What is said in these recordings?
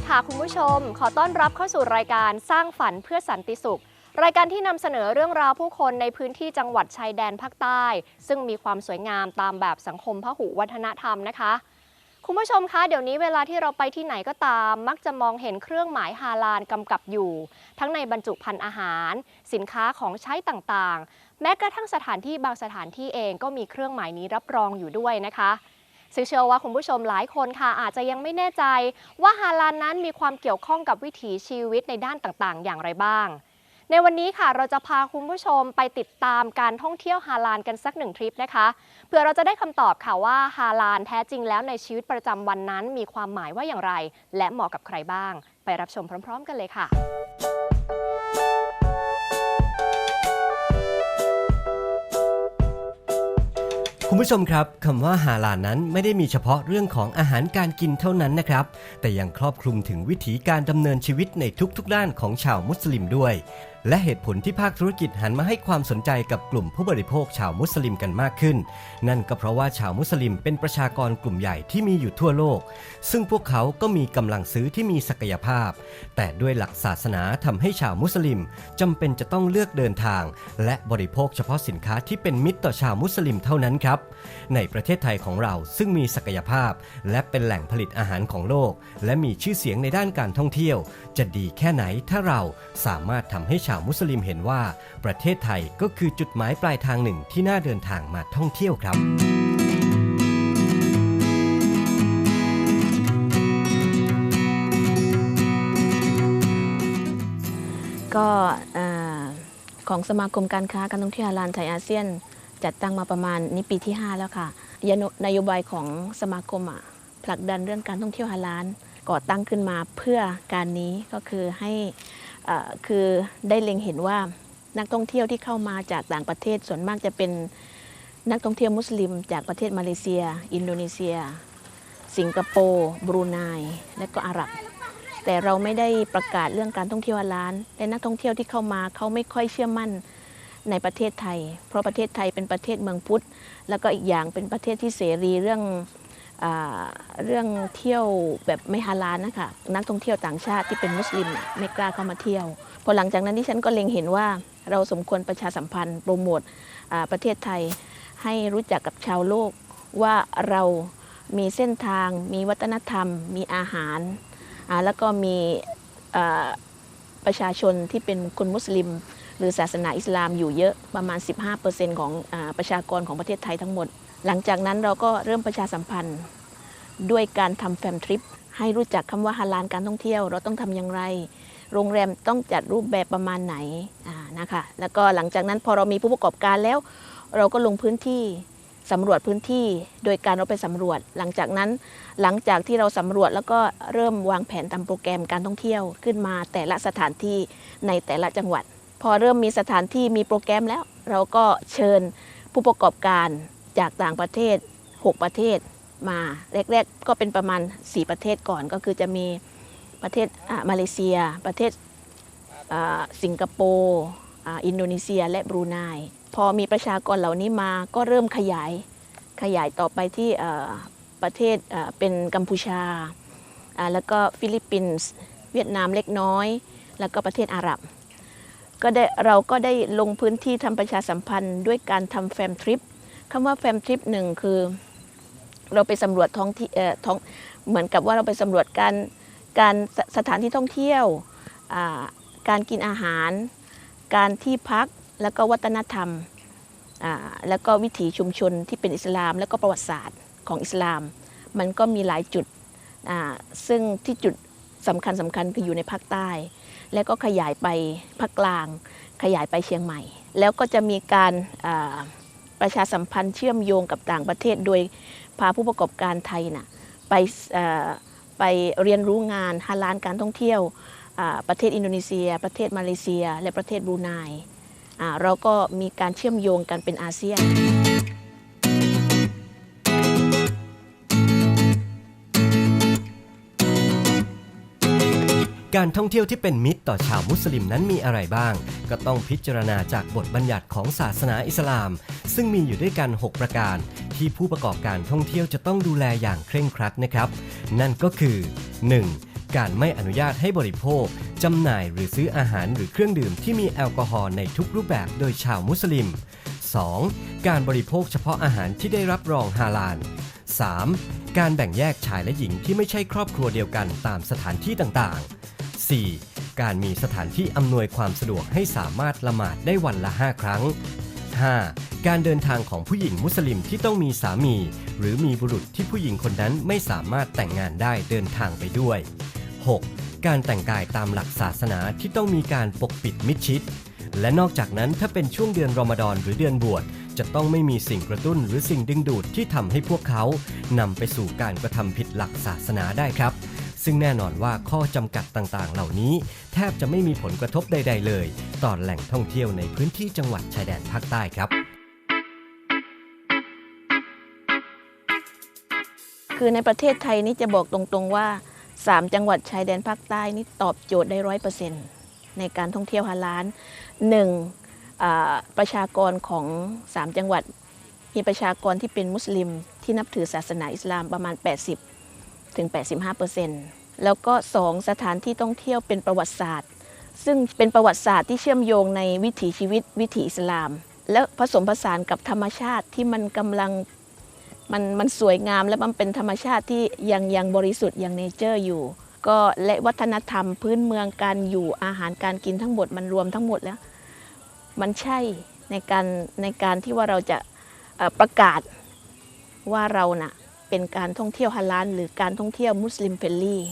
ดีค่ะคุณผู้ชม ขอต้อนรับเข้าสู่รายการสร้างฝันเพื่อสันติสุข รายการที่นำเสนอเรื่องราวผู้คนในพื้นที่จังหวัดชายแดนภาคใต้ ซึ่งมีความสวยงามตามแบบสังคมพหุวัฒนธรรมนะคะ คุณผู้ชมคะเดี๋ยวนี้เวลาที่เราไปที่ไหนก็ตาม มักจะมองเห็นเครื่องหมายฮาลาลกำกับอยู่ ทั้งในบรรจุภัณฑ์อาหาร สินค้าของใช้ต่างๆ แม้กระทั่งสถานที่บางสถานที่เองก็มีเครื่องหมายนี้รับรองอยู่ด้วยนะคะ ซึ่งเชื่อว่าคุณผู้ชมหลายคนค่ะอาจจะยังไม่แน่ใจ ว่าฮาลาลนั้นมีความเกี่ยวข้องกับวิถีชีวิตในด้านต่างๆ อย่างไรบ้าง ในวันนี้ค่ะเราจะพาคุณผู้ชมไปติดตามการท่องเที่ยวฮาลาลกันสักหนึ่งทริปนะคะเพื่อเราจะได้คำตอบค่ะว่าฮาลาลแท้จริงแล้วในชีวิตประจำวันนั้น มีความหมายว่าอย่างไร และเหมาะกับใครบ้าง ไปรับชมพร้อม ๆ กันเลยค่ะ คุณผู้ชมครับคำว่าฮาลาลนั้นไม่ได้มีเฉพาะเรื่องของอาหารการกินเท่านั้นนะครับ แต่ยังครอบคลุมถึงวิถีการดำเนินชีวิตในทุกๆด้านของชาวมุสลิมด้วยและเหตุผลที่ภาคธุรกิจหันมาให้ความสนใจกับกลุ่มผู้บริโภคชาวมุสลิมกันมากขึ้น นั่นก็เพราะว่าชาวมุสลิมเป็นประชากรกลุ่มใหญ่ที่มีอยู่ทั่วโลก ซึ่งพวกเขาก็มีกำลังซื้อที่มีศักยภาพ แต่ด้วยหลักศาสนาทำให้ชาวมุสลิมจำเป็นจะต้องเลือกเดินทาง และบริโภคเฉพาะสินค้าที่เป็นมิตรต่อชาวมุสลิมเท่านั้นครับ ในประเทศไทยของเราซึ่งมีศักยภาพ และเป็นแหล่งผลิตอาหารของโลก และมีชื่อเสียงในด้านการท่องเที่ยวจะดีแค่ไหนถ้าเราสามารถทำให้ชาวมุสลิมเห็นว่า ประเทศไทยก็คือจุดหมายปลายทางหนึ่งที่น่าเดินทางมาท่องเที่ยวครับก็ของสมาคมการค้าการท่องเที่ยวฮาลาลไทยอาเซียน จัดตั้งมาประมาณนี้ปีที่ 5 แล้วค่ะยนโยบายของสมาคมอะผลักดันเรื่องการท่องเที่ยวฮาลาล ก่อตั้งขึ้นมาเพื่อการนี้ก็คือให้คือได้เล็งเห็นว่านักท่องเที่ยวที่เข้ามาจากต่างประเทศส่วนมากจะเป็นนักท่องเที่ยวมุสลิม จากประเทศมาเลเซีย อินโดนีเซีย สิงคโปร์บรูไนและก็อาหรับ แต่เราไม่ได้ประกาศเรื่องการท่องเที่ยวฮาลาลและนักท่องเที่ยวที่เข้ามาเขาไม่ค่อยเชื่อมั่นในประเทศไทย เพราะประเทศไทยเป็นประเทศเมืองพุทธ แล้วก็อีกอย่างเป็นประเทศที่เสรีเรื่อง เรื่องเที่ยวแบบไม่ฮาลาลนะคะนักท่องเที่ยวต่างชาติที่เป็นมุสลิมไม่กล้าเข้ามาเที่ยว พอหลังจากนั้นที่ฉันก็เล็งเห็นว่าเราสมควรประชาสัมพันธ์โปรโมทประเทศไทยให้รู้จักกับชาวโลกว่าเรามีเส้นทาง มีวัฒนธรรม มีอาหาร แล้วก็มีประชาชนที่เป็นคนมุสลิม หรือศาสนาอิสลามอยู่เยอะประมาณ 15%ของอประชากรของประเทศไทยทั้งหมด หลังจากนั้นเราก็เริ่มประชาสัมพันธ์ ด้วยการทำแฟมทริปให้รู้จักคำว่าฮาลาลการท่องเที่ยว เราต้องทำอย่างไร โรงแรมต้องจัดรูปแบบประมาณไหนนะคะ แล้วก็หลังจากนั้นพอเรามีผู้ประกอบการแล้ว เราก็ลงพื้นที่สำรวจพื้นที่ โดยการเราไปสำรวจ หลังจากนั้นหลังจากที่เราสำรวจแล้วก็เริ่มวางแผนตามโปรแกรมการท่องเที่ยวขึ้นมาแต่ละสถานที่ในแต่ละจังหวัด พอเริ่มมีสถานที่มีโปรแกรมแล้ว เราก็เชิญผู้ประกอบการ จากต่างประเทศ 6 ประเทศมาแรกๆก็เป็นประมาณ 4 ประเทศก่อนก็คือจะมีประเทศมาเลเซีย ประเทศสิงคโปร์อินโดนีเซียและบรูไนพอมีประชากรเหล่านี้มาก็เริ่มขยายขยายต่อไปที่ประเทศเป็นกัมพูชาอ่าแล้วก็ฟิลิปปินส์เวียดนามเล็กน้อย แล้วก็ประเทศอาหรับก็ได้เราก็ได้ลงพื้นที่ทำประชาสัมพันธ์ด้วยการทำแฟมทริป คำว่าแฟมทริปหนึ่งคือเราไปสำรวจท้องที่เอ่อท้องเหมือนกับว่าเราไปสำรวจการการสสถานที่ท่องเที่ยวอ่าการกินอาหาร การที่พัก แล้วก็วัฒนธรรมอ่าแล้วก็วิถีชุมชนที่เป็นอิสลาม แล้วก็ประวัติศาสตร์ของอิสลาม มันก็มีหลายจุดอ่าซึ่งที่จุดสำคัญสำคัญคืออยู่ในภาคใต้ แล้วก็ขยายไปภาคกลาง ขยายไปเชียงใหม่ แล้วก็จะมีการอ่า ประชาสัมพันธ์เชื่อมโยงกับต่างประเทศ โดยพาผู้ประกอบการไทยน่ะไปไปเรียนรู้งานฮาลานการท่องเที่ยวประเทศอินโดนีเซีย ประเทศมาเลเซีย และประเทศบรูไนเราก็มีการเชื่อมโยงกันเป็นอาเซียน การท่องเที่ยวที่เป็นมิตรต่อชาวมุสลิมนั้นมีอะไรบ้าง ก็ต้องพิจารณาจากบทบัญญัติของศาสนาอิสลาม ซึ่งมีอยู่ด้วยกัน 6 ประการ ที่ผู้ประกอบการท่องเที่ยวจะต้องดูแลอย่างเคร่งครัดนะครับ นั่นก็คือ 1. การไม่อนุญาตให้บริโภคจำหน่ายหรือซื้ออาหารหรือเครื่องดื่มที่มีแอลกอฮอล์ในทุกรูปแบบโดยชาวมุสลิม 2. การบริโภคเฉพาะอาหารที่ได้รับรองฮาลาล 3. การแบ่งแยกชายและหญิงที่ไม่ใช่ครอบครัวเดียวกันตามสถานที่ต่างๆ 4. การมีสถานที่อำนวยความสะดวกให้สามารถละหมาดได้วันละ 5 ครั้ง 5. การเดินทางของผู้หญิงมุสลิมที่ต้องมีสามี หรือมีบุรุษที่ผู้หญิงคนนั้นไม่สามารถแต่งงานได้เดินทางไปด้วย 6. การแต่งกายตามหลักศาสนาที่ต้องมีการปกปิดมิดชิด และนอกจากนั้นถ้าเป็นช่วงเดือนรอมฎอนหรือเดือนบวชจะต้องไม่มีสิ่งกระตุ้นหรือสิ่งดึงดูดที่ทำให้พวกเขานำไปสู่การกระทำผิดหลักศาสนาได้ครับ ซึ่งแน่นอนว่าข้อจำกัดต่างๆ เหล่านี้ แทบจะไม่มีผลกระทบใด ๆ เลยต่อแหล่งท่องเที่ยวในพื้นที่จังหวัดชายแดนภาคใต้ครับ คือในประเทศไทยนี่จะบอกตรงๆว่า 3 จังหวัดชายแดนภาคใต้นี่ตอบโจทย์ได้ร้อยเปอร์เซ็นต์ในการท่องเที่ยวฮาลานหนึ่งประชากรของ 3 จังหวัด มีประชากรที่เป็นมุสลิมที่นับถือศาสนาอิสลามประมาณ 80 ถึง 85เปอร์เซ็นต์ แล้วก็ 2 สถานที่ท่องเที่ยวเป็นประวัติศาสตร์ ซึ่งเป็นประวัติศาสตร์ที่เชื่อมโยงในวิถีชีวิตวิถีอิสลาม และผสมผสานกับธรรมชาติที่มันกำลังมันมันสวยงามและมันเป็นธรรมชาติที่ยังยังบริสุทธิ์ยังเนเจอร์อยู่ ก็และวัฒนธรรมพื้นเมืองการอยู่อาหารการกินทั้งหมดมันรวมทั้งหมดแล้ว มันใช่ในการในการที่ว่าเราจะประกาศว่าเราน่ะเป็นการท่องเที่ยวฮาลาลหรือการท่องเที่ยวมุสลิมเฟรนลี่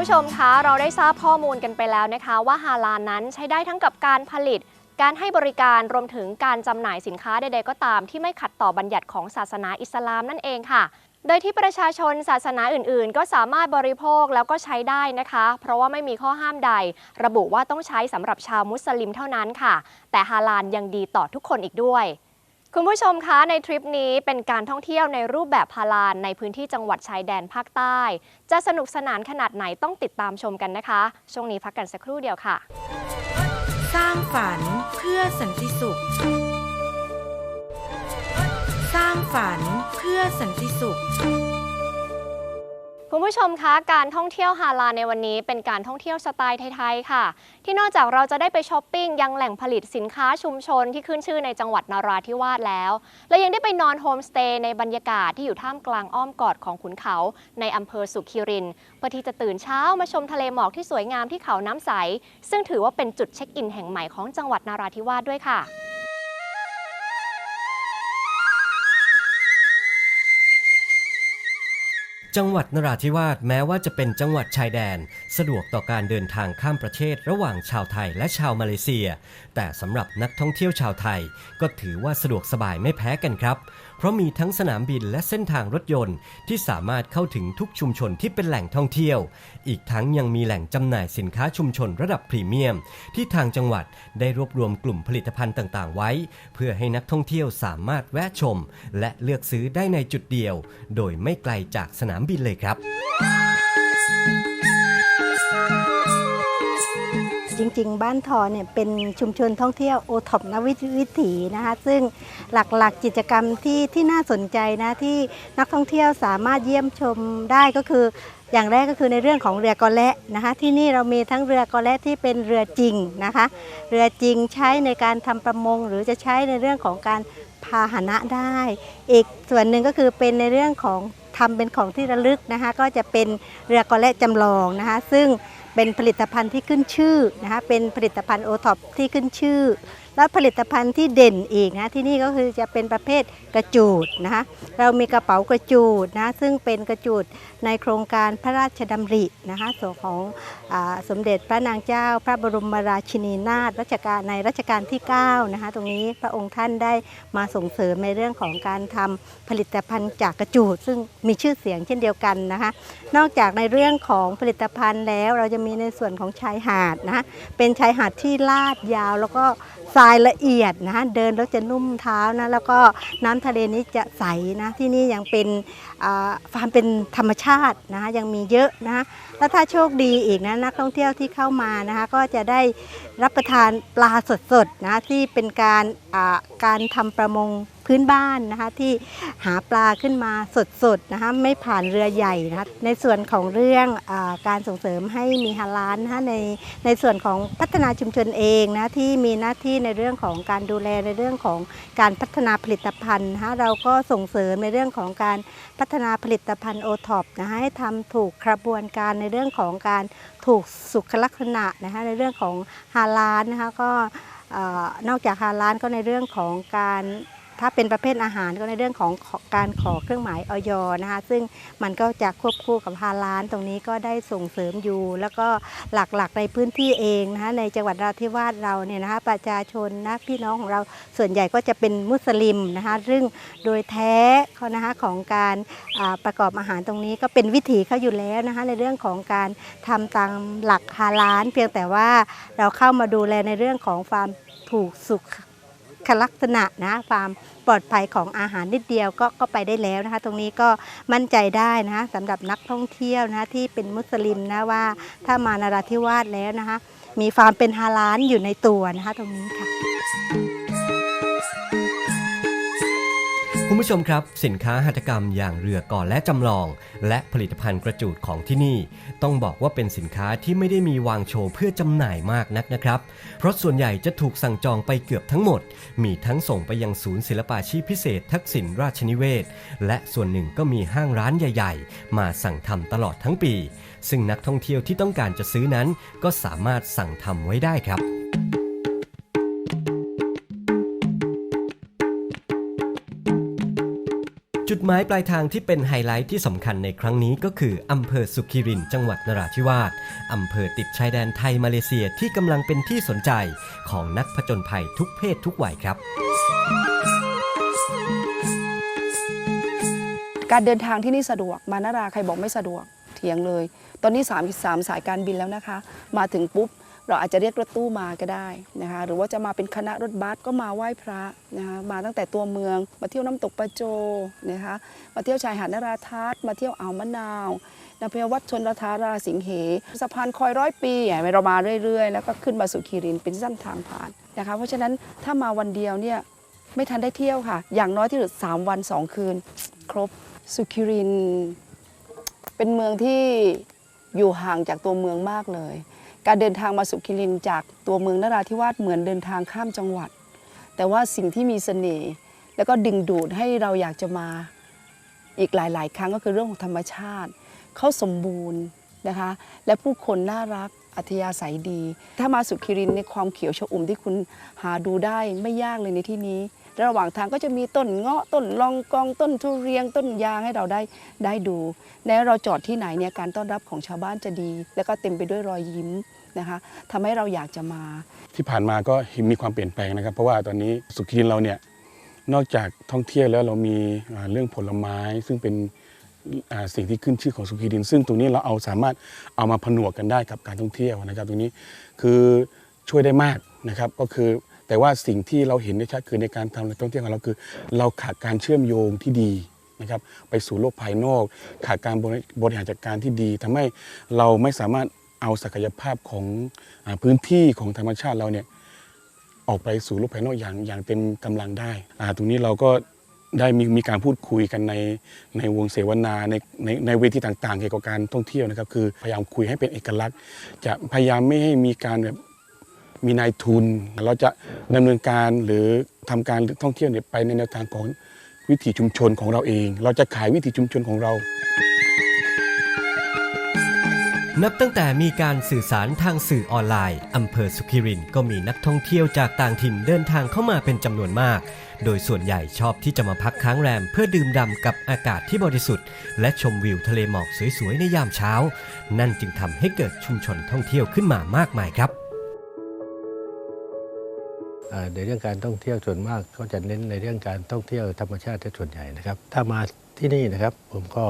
ผู้ชมคะเราได้ทราบข้อมูลกันไปแล้วนะคะ ว่าฮาลาลนั้นใช้ได้ทั้งกับการผลิต การให้บริการรวมถึงการจำหน่ายสินค้าใดๆก็ตาม ที่ไม่ขัดต่อบัญญัติของศาสนาอิสลามนั่นเองค่ะ โดยที่ประชาชนศาสนาอื่นๆ ก็สามารถบริโภคแล้วก็ใช้ได้นะคะ เพราะว่าไม่มีข้อห้ามใด ระบุว่าต้องใช้สำหรับชาวมุสลิมเท่านั้นค่ะ แต่ฮาลาลยังดีต่อทุกคนอีกด้วย คุณผู้ชมคะในทริปนี้เป็นการท่องเที่ยวในรูปแบบพาลานในพื้นที่จังหวัดชายแดนภาคใต้ จะสนุกสนานขนาดไหนต้องติดตามชมกันนะคะ ช่วงนี้พักกันสักครู่เดียวค่ะ สร้างฝันเพื่อสันติสุข สร้างฝันเพื่อสันติสุข คุณผู้ชมคะการท่องเที่ยวฮาลาในวันนี้เป็นการท่องเที่ยวสไตล์ไทยๆค่ะ ที่นอกจากเราจะได้ไปช้อปปิ้งยังแหล่งผลิตสินค้าชุมชนที่ขึ้นชื่อในจังหวัดนาราธิวาสแล้ว และยังได้ไปนอนโฮมสเตย์ในบรรยากาศที่อยู่ท่ามกลางอ้อมกอดของขุนเขาในอำเภอสุขิรินเพื่อที่จะตื่นเช้ามาชมทะเลหมอกที่สวยงามที่เขาน้ำใส ซึ่งถือว่าเป็นจุดเช็คอินแห่งใหม่ของจังหวัดนาราธิวาสด้วยค่ะ จังหวัดนราธิวาสแม้ว่าจะเป็นจังหวัดชายแดน สะดวกต่อการเดินทางข้ามประเทศระหว่างชาวไทยและชาวมาเลเซีย แต่สำหรับนักท่องเที่ยวชาวไทย ก็ถือว่าสะดวกสบายไม่แพ้กันครับ เพราะมีทั้งสนามบินและเส้นทางรถยนต์ ที่สามารถเข้าถึงทุกชุมชนที่เป็นแหล่งท่องเที่ยว อีกทั้งยังมีแหล่งจำหน่ายสินค้าชุมชนระดับพรีเมียม ที่ทางจังหวัดได้รวบรวมกลุ่มผลิตภัณฑ์ต่างๆ ไว้ เพื่อให้นักท่องเที่ยวสามารถแวะชม และเลือกซื้อได้ในจุดเดียว โดยไม่ไกลจากสนามบินเลยครับ จริง ๆ บ้านทอเนี่ยเป็นชุมชนท่องเที่ยวโอท็อปนวิวิถีนะคะ ซึ่งหลักๆกิจกรรมที่ที่น่าสนใจนะที่นักท่องเที่ยวสามารถเยี่ยมชมได้ก็คือ อย่างแรกก็คือในเรื่องของเรือกอและนะคะ ที่นี่เรามีทั้งเรือกอและที่เป็นเรือจริงนะคะ เรือจริงใช้ในการทำประมง หรือจะใช้ในเรื่องของการพาหนะได้ อีกส่วนหนึ่งก็คือเป็นในเรื่องของทำเป็นของที่ระลึกนะคะ ก็จะเป็นเรือกอและจำลองนะคะ ซึ่ง เป็นผลิตภัณฑ์ที่ขึ้นชื่อนะคะเป็นผลิตภัณฑ์โอท็อปที่ขึ้นชื่อ แล้วผลิตภัณฑ์ที่เด่นอีกนะที่นี่ก็คือจะเป็นประเภทกระจูดนะคะเรามีกระเป๋ากระจูดนะซึ่งเป็นกระจูดในโครงการพระราชดำรินะคะส่วนของอสมเด็จพระนางเจ้า พระบรมราชินีนาถรัชกาลในรัชกาลที่9นะคะตรงนี้พระองค์ท่านได้มาส่งเสริมในเรื่องของการทำผลิตภัณฑ์จากกระจูด ซึ่งมีชื่อเสียงเช่นเดียวกันนะคะนอกจากในเรื่องของผลิตภัณฑ์แล้วเราจะมีในส่วนของชายหาดนะะเป็นชายหาดที่ลาดยาวแล้วก็ ทรายละเอียดนะเดินแล้วจะนุ่มเท้านะแล้วก็น้ำทะเลนี้จะใสนะที่นี่ยังเป็นฟาความเป็นธรรมชาตินะยังมีเยอะนะแล้วถ้าโชคดีอีกนะนักท่องเที่ยวที่เข้ามานะคะก็จะได้รับประทานปลาสดๆนะที่เป็นการการทำประมงพื้นบ้านนะคะที่หาปลาขึ้นมาสดๆนะคะไม่ผ่านเรือใหญ่นะคะในส่วนของเรื่องอการส่งเสริมให้มีฮาลานนะคะในในส่วนของพัฒนาชุมชนเองนะที่มีหน้าที่ในเรื่องของการดูแลในเรื่องของการพัฒนาผลิตภัณฑ์นะคะเราก็ส่งเสริมในเรื่องของการพัฒนาผลิตภัณฑ์โอท็อปนะคะให้ทำถูกกระบวนการในเรื่องของการถูกสุขลักษณะนะคะในเรื่องของฮาลานนะคะก็ นอกจากฮาลานก็ในเรื่องของการ ถ้าเป็นประเภทอาหารก็ในเรื่องของการขอเครื่องหมายออยนะคะซึ่งมันก็จะควบคู่กับฮาลานตรงนี้ก็ได้ส่งเสริมอยู่ แล้วก็หลักๆในพื้นที่เองนะคะในจังหวัดราธิวาสเราเนี่ยนะคะประชาชนนะพี่น้องของเราส่วนใหญ่ก็จะเป็นมุสลิมนะคะซึ่งโดยแท้เขานะคะของการประกอบอาหารตรงนี้ก็เป็นวิถีเขาอยู่แล้วนะคะในเรื่องของการทำตามหลักฮาลานเพียงแต่ว่าเราเข้ามาดูแลในเรื่องของความถูกสุข ลักษณะนะความปลอดภัยของอาหารนิดเดียวก็ก็ไปได้แล้วนะคะ ตรงนี้ก็มั่นใจได้นะคะสำหรับนักท่องเที่ยวนะที่เป็นมุสลิมนะว่าถ้ามานราธิวาสแล้วนะคะ มีความเป็นฮาลานอยู่ในตัวนะคะ ตรงนี้ค่ะ ผู้ชมครับ สินค้าหัตถกรรมอย่างเรือก่อและจำลอง และผลิตภัณฑ์กระจูดของที่นี่ ต้องบอกว่าเป็นสินค้าที่ไม่ได้มีวางโชว์เพื่อจำหน่ายมากนักนะครับ เพราะส่วนใหญ่จะถูกสั่งจองไปเกือบทั้งหมด มีทั้งส่งไปยังศูนย์ศิลปาชีพพิเศษทักษิณราชนิเวศ และส่วนหนึ่งก็มีห้างร้านใหญ่ ๆ มาสั่งทำตลอดทั้งปี ซึ่งนักท่องเที่ยวที่ต้องการจะซื้อนั้น ก็สามารถสั่งทำไว้ได้ครับ จุดหมายปลายทางที่เป็นไฮไลท์ที่สำคัญในครั้งนี้ก็คืออำเภอสุขิริน จังหวัดนราธิวาสอำเภอติดชายแดนไทยมาเลเซียที่กำลังเป็นที่สนใจของนักผจญภัยทุกเพศทุกวัยครับ การเดินทางที่นี่สะดวก มานาราใครบอกไม่สะดวกเถียงเลย ตอนนี้3 3สายการบินแล้วนะคะ มาถึงปุ๊บ เราอาจจะเรียกรถตู้มาก็ได้นะคะหรือว่าจะมาเป็นคณะรถบัสก็มาไหว้พระนะคะมาตั้งแต่ตัวเมือง มาเที่ยวน้ำตกปะโจนะคะมาเที่ยวชายหาดนราทัศน์มาเที่ยวอ่าวมะนาวนาเพวัดชนรทาราสิงเหสะพานคอยร้อยปีเรามาเรื่อยๆ แล้วก็ขึ้นมาสู่คีรินเป็นเส้นทางผ่านนะคะเพราะฉะนั้นถ้ามาวันเดียวเนี่ยไม่ทันได้เที่ยวค่ะ อย่างน้อยที่สุด3วัน 2 คืน ครบสุขิริน เป็นเมืองที่อยู่ห่างจากตัวเมืองมากเลย การเดินทางมาสุขิรินจากตัวเมืองนราธิวาสเหมือนเดินทางข้ามจังหวัด แต่ว่าสิ่งที่มีเสน่ห์แล้วก็ดึงดูดให้เราอยากจะมาอีกหลาย ๆ ครั้งก็คือเรื่องของธรรมชาติเขาสมบูรณ์นะคะ และผู้คนน่ารักอัธยาศัยดี ถ้ามาสุขิรินในความเขียวชอุ่มที่คุณหาดูได้ไม่ยากเลยในที่นี้ ระหว่างทางก็จะมีต้นเงาะต้นลองกองต้นทุเรียนต้นยางให้เราได้ได้ดู แล้วเราจอดที่ไหนเนี่ยการต้อนรับของชาวบ้านจะดี แล้วก็เต็มไปด้วยรอยยิ้มนะคะทำให้เราอยากจะมา ที่ผ่านมาก็มีความเปลี่ยนแปลงนะครับ เพราะว่าตอนนี้สุขีรินเราเนี่ยนอกจากท่องเที่ยวแล้วเรามีเรื่องผลไม้ซึ่งเป็นสิ่งที่ขึ้นชื่อของสุขีริน ซึ่งตรงนี้เราเอาสามารถเอามาผนวกกันได้กับการท่องเที่ยวนะครับ ตรงนี้คือช่วยได้มากนะครับ ก็คือ แต่ว่าสิ่งที่เราเห็นได้ชัดคือในการทำการท่องเที่ยวของเราคือ เราขาดการเชื่อมโยงที่ดีนะครับไปสู่โลกภายนอก ขาดการบริหารจัดการที่ดีทำให้เราไม่สามารถเอาศักยภาพของอพื้นที่ของธรรมชาติเราเนี่ยออกไปสู่โลกภายนอกอย่างอย่างเต็มกำลังได้ ตรงนี้เราก็ได้มีมีการพูดคุยกันในในวงเสวนาในในในเวทีต่างๆ เกี่ยวกับการท่องเที่ยวนะครับ คือพยายามคุยให้เป็นเอกลักษณ์ จะพยายามไม่ให้มีการแบบ มีนายทุน เราจะดำเนินการหรือทำการท่องเที่ยวเนี่ยไปในแนวทางของวิถีชุมชนของเราเอง เราจะขายวิถีชุมชนของเรา นับตั้งแต่มีการสื่อสารทางสื่อออนไลน์อำเภอสุขิรินก็มีนักท่องเที่ยวจากต่างถิ่นเดินทางเข้ามาเป็นจำนวนมาก โดยส่วนใหญ่ชอบที่จะมาพักค้างแรม เพื่อดื่มด่ำกับอากาศที่บริสุทธิ์ และชมวิวทะเลหมอกสวยๆในยามเช้า นั่นจึงทำให้เกิดชุมชนท่องเที่ยวขึ้นมามากมายครับ ในเรื่องการท่องเที่ยวส่วนมากก็จะเน้นในเรื่องการท่องเที่ยวธรรมชาติส่วนใหญ่นะครับ ถ้ามาที่นี่นะครับผมก็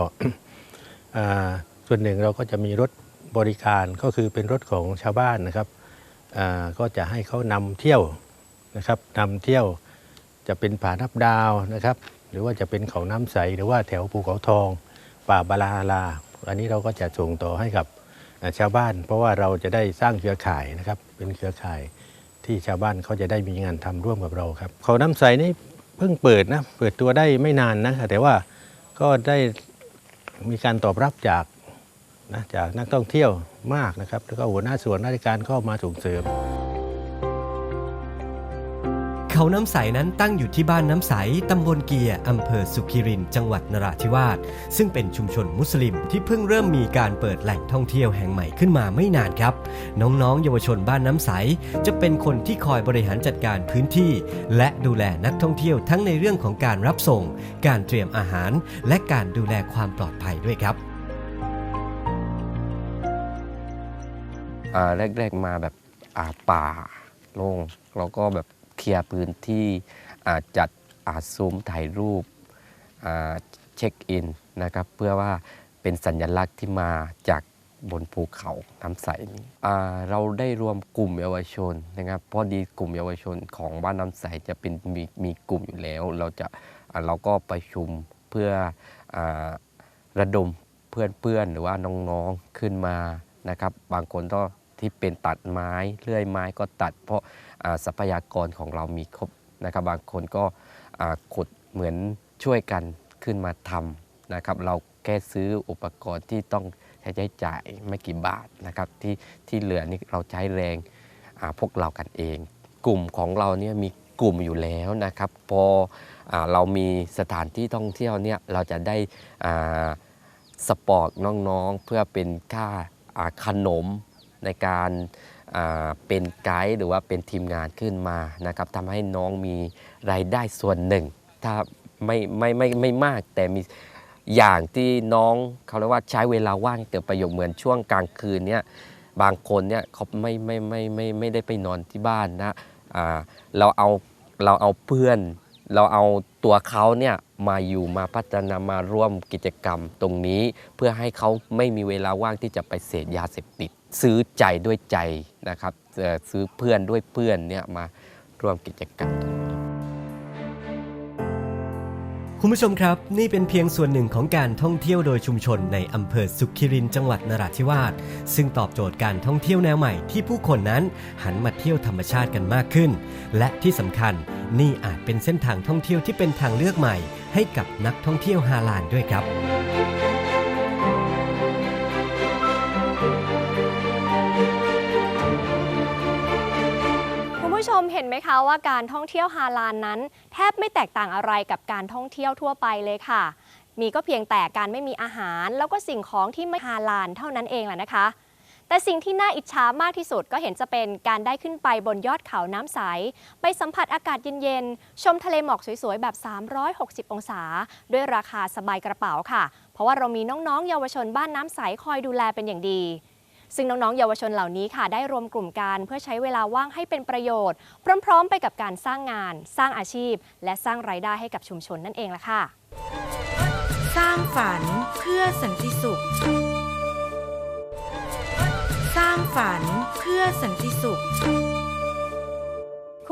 ส่วนหนึ่งเราก็จะมีรถบริการก็คือเป็นรถของชาวบ้านนะครับก็จะให้เขานำเที่ยวนะครับนำเที่ยวจะเป็นผานับดาวนะครับ หรือว่าจะเป็นเขาน้ำใสหรือว่าแถวภูเขาทอง ป่าบาลาลา อันนี้เราก็จะส่งต่อให้กับชาวบ้าน เพราะว่าเราจะได้สร้างเครือข่ายนะครับเป็นเครือข่าย ที่ชาวบ้านเขาจะได้มีงานทำร่วมกับเราครับเขาน้ำใสนี่เพิ่งเปิดนะเปิดตัวได้ไม่นานนะแต่ว่าก็ได้มีการตอบรับจากนะจากนักท่องเที่ยวมากนะครับ แล้วก็หัวหน้าส่วนราชการก็มาส่งเสริม เขาน้ำใสนั้นตั้งอยู่ที่บ้านน้ำใส ตำบลเกียร์อำเภอสุขิริน จังหวัดนราธิวาส ซึ่งเป็นชุมชนมุสลิมที่เพิ่งเริ่มมีการเปิดแหล่งท่องเที่ยวแห่งใหม่ขึ้นมาไม่นานครับ น้องๆ เยาวชนบ้านน้ำใส จะเป็นคนที่คอยบริหารจัดการพื้นที่ และดูแลนักท่องเที่ยวทั้งในเรื่องของการรับส่ง การเตรียมอาหาร และการดูแลความปลอดภัยด้วยครับอ่าแรกๆมาแบบอ่าป่าโล่งเราก็แบบ เคลียร์พื้นที่จัดอาซูมถ่ายรูปเช็คอินนะครับเพื่อว่าเป็นสัญลักษณ์ที่มาจากบนภูเขาน้ำใสนี้เราได้รวมกลุ่มเยาวชนนะครับเพราะดีกลุ่มเยาวชนของบ้านน้ำใสจะเป็นมีมีกลุ่มอยู่แล้ว เราจะเราก็ประชุมเพื่ออระดมเพื่อนๆหรือว่าน้องๆขึ้นมานะครับ บางคนก็ ที่เป็นตัดไม้เลื่อยไม้ก็ตัด เพราะทรัพยากรของเรามีครบนะครับบางคนก็ขุดเหมือนช่วยกันขึ้นมาทำนะครับ เราแค่ซื้ออุปกรณ์ที่ต้องใช้จ่ายไม่กี่บาทนะครับที่ที่เหลือนี่เราใช้แรงพวกเรากันเอง กลุ่มของเราเนี่ยมีกลุ่มอยู่แล้วนะครับพออเรามีสถานที่ท่องเที่ยวเนี่ยเราจะได้สปอร์ตน้องๆเพื่อเป็นค่าขนม ในการเป็นไกด์หรือว่าเป็นทีมงานขึ้นมานะครับทำให้น้องมีรายได้ส่วนหนึ่ง ถ้าไม่ไม่ไม่ไม่มากแต่มีอย่างที่น้องเขาเรียกว่าใช้เวลาว่างเกิดประโยชน์เหมือนช่วงกลางคืนเนี่ยบางคนเนี่ยเขาไม่ไม่ไม่ไม่ไม่ได้ไปนอนที่บ้านนะเราเอาเราเอาเพื่อน เราเอาตัวเขาเนี่ยมาอยู่มาพัฒนามาร่วมกิจกรรมตรงนี้ เพื่อให้เขาไม่มีเวลาว่างที่จะไปเสพยาเสพติด ซื้อใจด้วยใจนะครับซื้อเพื่อนด้วยเพื่อนเนี่ยมาร่วมกิจกรรมคุณผู้ชมครับ นี่เป็นเพียงส่วนหนึ่งของการท่องเที่ยวโดยชุมชนในอำเภอสุขิรินจังหวัดนราธิวาสซึ่งตอบโจทย์การท่องเที่ยวแนวใหม่ที่ผู้คนนั้นหันมาเที่ยวธรรมชาติกันมากขึ้น และที่สำคัญนี่อาจเป็นเส้นทางท่องเที่ยวที่เป็นทางเลือกใหม่ ให้กับนักท่องเที่ยวฮาลาลด้วยครับ เห็นไหมคะว่าการท่องเที่ยวฮาลาลนั้น แทบไม่แตกต่างอะไรกับการท่องเที่ยวทั่วไปเลยค่ะ มีก็เพียงแต่การไม่มีอาหาร แล้วก็สิ่งของที่ไม่ฮาลาลเท่านั้นเองแหละนะคะ แต่สิ่งที่น่าอิจฉามากที่สุดก็เห็นจะเป็นการได้ขึ้นไปบนยอดเขาน้ำใส ไปสัมผัสอากาศเย็นๆ ชมทะเลหมอกสวยๆ แบบ 360 องศา ด้วยราคาสบายกระเป๋าค่ะ เพราะว่าเรามีน้องๆ เยาวชนบ้านน้ำใสคอยดูแลเป็นอย่างดี ซึ่งน้องๆ เยาวชนเหล่านี้ค่ะ ได้รวมกลุ่มกันเพื่อใช้เวลาว่างให้เป็นประโยชน์ พร้อมๆ ไปกับการสร้างงาน สร้างอาชีพ และสร้างรายได้ให้กับชุมชนนั่นเองละค่ะ สร้างฝันเพื่อสันติสุข สร้างฝันเพื่อสันติสุข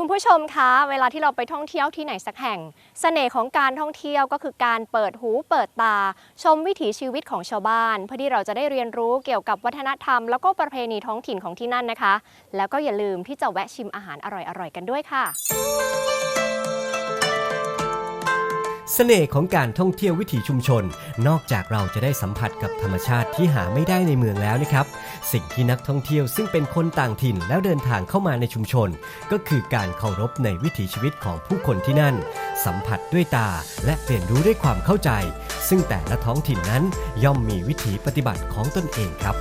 คุณผู้ชมคะเวลาที่เราไปท่องเที่ยวที่ไหนสักแห่งเสน่ห์ของการท่องเที่ยวก็คือการเปิดหูเปิดตา ชมวิถีชีวิตของชาวบ้าน เพื่อที่เราจะได้เรียนรู้เกี่ยวกับวัฒนธรรม แล้วก็ประเพณีท้องถิ่นของที่นั่นนะคะ แล้วก็อย่าลืมที่จะแวะชิมอาหารอร่อยๆกันด้วยค่ะ สน่ห์ของการท่องเที่ยววิถีชุมชน นอกจากเราจะได้สัมผัสกับธรรมชาติที่หาไม่ได้ในเมืองแล้วนะครับ สิ่งที่นักท่องเที่ยวซึ่งเป็นคนต่างถิ่นแล้วเดินทางเข้ามาในชุมชน ก็คือการเคารพในวิถีชีวิตของผู้คนที่นั่น สัมผัสด้วยตาและเรียนรู้ด้วยความเข้าใจ ซึ่งแต่ละท้องถิ่นนั้นย่อมมีวิถีปฏิบัติของตนเองครับ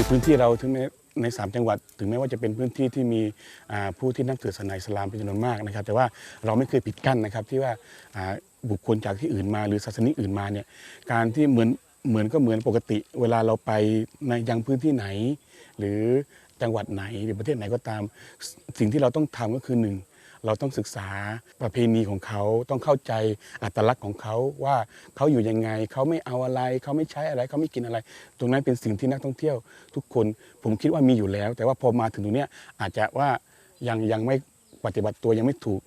คือพื้นที่เราถึงแม้ใน 3 จังหวัด ถึงแม้ว่าจะเป็นพื้นที่ที่มีอ่าผู้ที่นับถือศาสนาอิสลามเป็นจำนวนมากนะครับ แต่ว่าเราไม่เคยปิดกั้นนะครับที่ว่าอ่าบุคคลจากที่อื่นมาหรือศาสนิกอื่นมาเนี่ยการที่เหมือนเหมือนก็เหมือนปกติ เวลาเราไปในยังพื้นที่ไหน หรือจังหวัดไหนหรือประเทศไหนก็ตาม สิ่งที่เราต้องทำก็คือหนึ่ง เราต้องศึกษาประเพณีของเขาต้องเข้าใจอัตลักษณ์ของเขาว่าเขาอยู่ยังไงเขาไม่เอาอะไร เขาไม่ใช้อะไรเขาไม่กินอะไร ตรงนั้นเป็นสิ่งที่นักท่องเที่ยว ทุกคนผมคิดว่ามีอยู่แล้ว แต่ว่าพอมาถึงตรงนี้อาจจะว่ายังยังไม่ปฏิบัติตัวยังไม่ถูก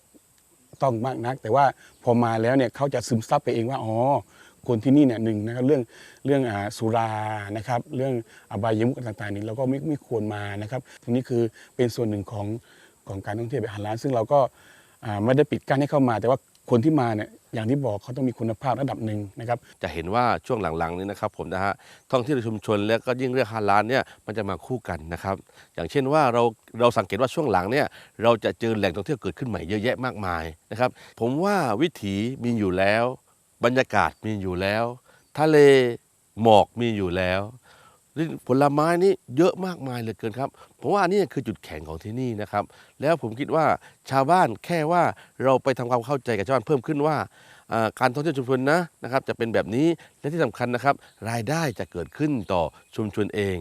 ต้องมากนัก แต่ว่าพอมาแล้วเนี่ยเขาจะซึมซับไปเองว่าอ๋อคนที่นี่เนี่ยหนึ่งนะครับเรื่องเรื่องอาสุรานะครับ เรื่องอบายมุขต่างๆนี่เราก็ไม่ไม่ควรมานะครับตรงนี้คือเป็นส่วนหนึ่งของ ของการท่องเที่ยวแบบฮาลาลซึ่งเราก็ไม่ได้ปิดกั้นให้เข้ามา แต่ว่าคนที่มาเนี่ยอย่างที่บอกเขาต้องมีคุณภาพระดับหนึ่งนะครับจะเห็นว่าช่วงหลังๆนี้นะครับผมนะฮะท่องเที่ยวชุมชนแล้วก็ยิ่งเรื่องฮาลาลเนี่ยมันจะมาคู่กันนะครับอย่างเช่นว่าเราเราสังเกตว่าช่วงหลังเนี่ยเราจะเจอแหล่งท่องเที่ยวเกิดขึ้นใหม่เยอะแยะมากมายนะครับผมว่าวิถีมีอยู่แล้ว บรรยากาศมีอยู่แล้ว ทะเลหมอกมีอยู่แล้ว ผลไม้นี่เยอะมากมายเหลือเกินครับผมว่านี่คือจุดแข็งของที่นี่นะครับ แล้วผมคิดว่าชาวบ้านแค่ว่าเราไปทำความเข้าใจกับชาวบ้านเพิ่มขึ้นว่าอ่าการท่องเที่ยวชุมชนนะนะครับจะเป็นแบบนี้และที่สำคัญนะครับ รายได้จะเกิดขึ้นต่อชุมชนเอง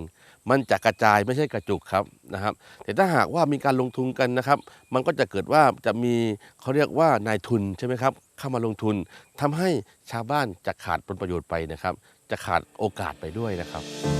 มันจะกระจายไม่ใช่กระจุกครับนะครับ แต่ถ้าหากว่ามีการลงทุนกันนะครับ มันก็จะเกิดว่าจะมีเขาเรียกว่านายทุนใช่ไหมครับเข้ามาลงทุนทำให้ชาวบ้านจะขาดผลประโยชน์ไปนะครับ จะขาดโอกาสไปด้วยนะครับ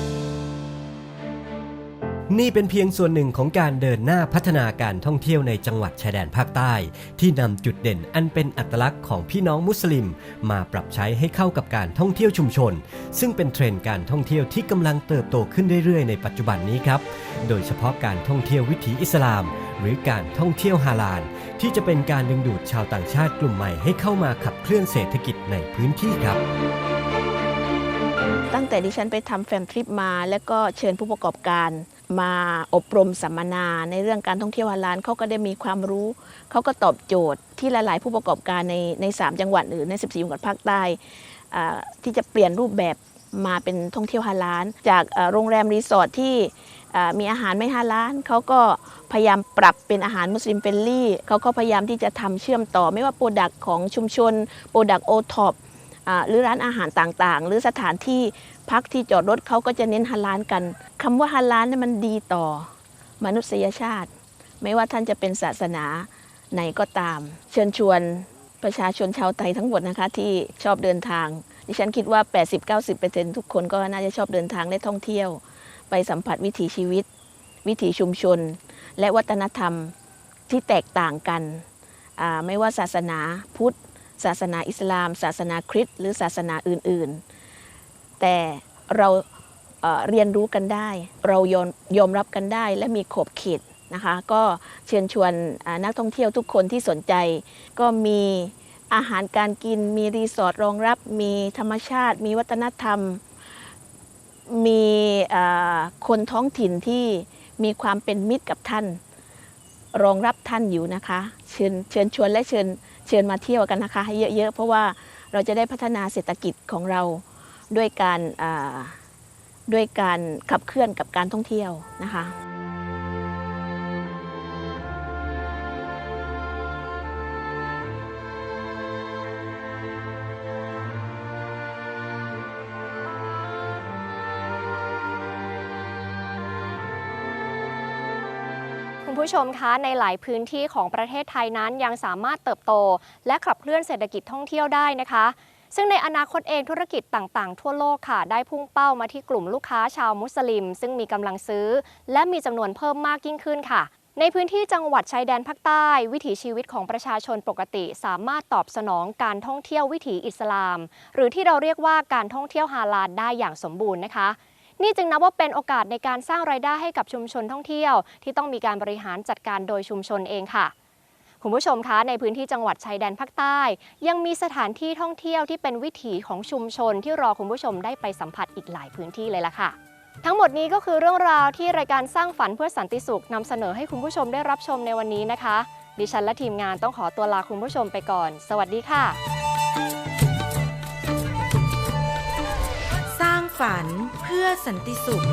นี่เป็นเพียงส่วนหนึ่งของการเดินหน้าพัฒนาการท่องเที่ยวในจังหวัดชายแดนภาคใต้ ที่นำจุดเด่นอันเป็นอัตลักษณ์ของพี่น้องมุสลิม มาปรับใช้ให้เข้ากับการท่องเที่ยวชุมชน ซึ่งเป็นเทรนด์การท่องเที่ยวที่กำลังเติบโตขึ้นเรื่อยๆ ในปัจจุบันนี้ครับ โดยเฉพาะการท่องเที่ยววิถีอิสลาม หรือการท่องเที่ยวฮาลาลที่จะเป็นการดึงดูดชาวต่างชาติกลุ่มใหม่ให้เข้ามาขับเคลื่อนเศรษฐกิจในพื้นที่ครับตั้งแต่ดิฉันไปทำแฟมทริปมา แล้วก็เชิญผู้ประกอบการ มาอบรมสัมมนาในเรื่องการท่องเที่ยวฮาลาลเขาก็ได้มีความรู้ เขาก็ตอบโจทย์ที่หลาย ๆ ผู้ประกอบการในในสามจังหวัดหรือใน 14จังหวัดภาคใต้ที่จะเปลี่ยนรูปแบบมาเป็นท่องเที่ยวฮาลาลจากโรงแรมรีสอร์ทที่มีอาหารไม่ฮาลาลเขาก็พยายามปรับเป็นอาหารมุสลิมเฟรนลี่เขาก็พยายามที่จะทำเชื่อมต่อไม่ว่าโปรดักของชุมชนโปรดักโอท็อปหรือร้านอาหารต่างๆ หรือสถานที่ พักที่จอดรถเขาก็จะเน้นฮาลาลกันคำว่าฮาลาลเนี่ยมันดีต่อ มนุษยชาติ ไม่ว่าท่านจะเป็นศาสนาไหนก็ตาม เชิญชวนประชาชนชาวไทยทั้งหมดนะคะที่ชอบเดินทาง ดิฉันคิดว่า 80-90%ทุกคนก็น่าจะชอบเดินทางและท่องเที่ยว ไปสัมผัสวิถีชีวิต วิถีชุมชน และวัฒนธรรมที่แตกต่างกันอ่าไม่ว่าศาสนาพุทธ ศาสนาอิสลาม ศาสนาคริสต์หรือศาสนาอื่น ๆ แต่เราเเรียนรู้กันได้ เรายอมยอมรับกันได้และมีขอบเขตนะคะก็เชิญชวนนักท่องเที่ยวทุกคนที่สนใจ ก็มีอาหารการกิน มีรีสอร์ทรองรับ มีธรรมชาติ มีวัฒนธรรม มีคนท้องถิ่นที่มีความเป็นมิตรกับท่าน รองรับท่านอยู่นะคะ เชิญเชิญชวนและเชิญเชิญมาเที่ยวกันนะคะให้เยอะๆเพราะว่าเราจะได้พัฒนาเศรษฐกิจของเรา ด้วยการด้วยการขับเคลื่อนกับการท่องเที่ยวนะคะคุณผู้ชมคะในหลายพื้นที่ของประเทศไทยนั้นยังสามารถเติบโต และขับเคลื่อนเศรษฐกิจท่องเที่ยวได้นะคะ ซึ่งในอนาคตเองธุรกิจต่างๆ ทั่วโลกค่ะ ได้พุ่งเป้ามาที่กลุ่มลูกค้าชาวมุสลิม ซึ่งมีกำลังซื้อ และมีจำนวนเพิ่มมากยิ่งขึ้นค่ะ ในพื้นที่จังหวัดชายแดนภาคใต้ วิถีชีวิตของประชาชนปกติ สามารถตอบสนองการท่องเที่ยววิถีอิสลาม หรือที่เราเรียกว่าการท่องเที่ยวฮาลาลได้อย่างสมบูรณ์นะคะนี่จึงนับว่าเป็นโอกาสในการสร้างรายได้ให้กับชุมชนท่องเที่ยว ที่ต้องมีการบริหารจัดการโดยชุมชนเองค่ะ คุณผู้ชมคะในพื้นที่จังหวัดชายแดนภาคใต้ ยังมีสถานที่ท่องเที่ยวที่เป็นวิถีของชุมชนที่รอคุณผู้ชมได้ไปสัมผัสอีกหลายพื้นที่เลยล่ะค่ะ ทั้งหมดนี้ก็คือเรื่องราวที่รายการสร้างฝันเพื่อสันติสุขนำเสนอให้คุณผู้ชมได้รับชมในวันนี้นะคะ ดิฉันและทีมงานต้องขอตัวลาคุณผู้ชมไปก่อน สวัสดีค่ะ สร้างฝันเพื่อสันติสุข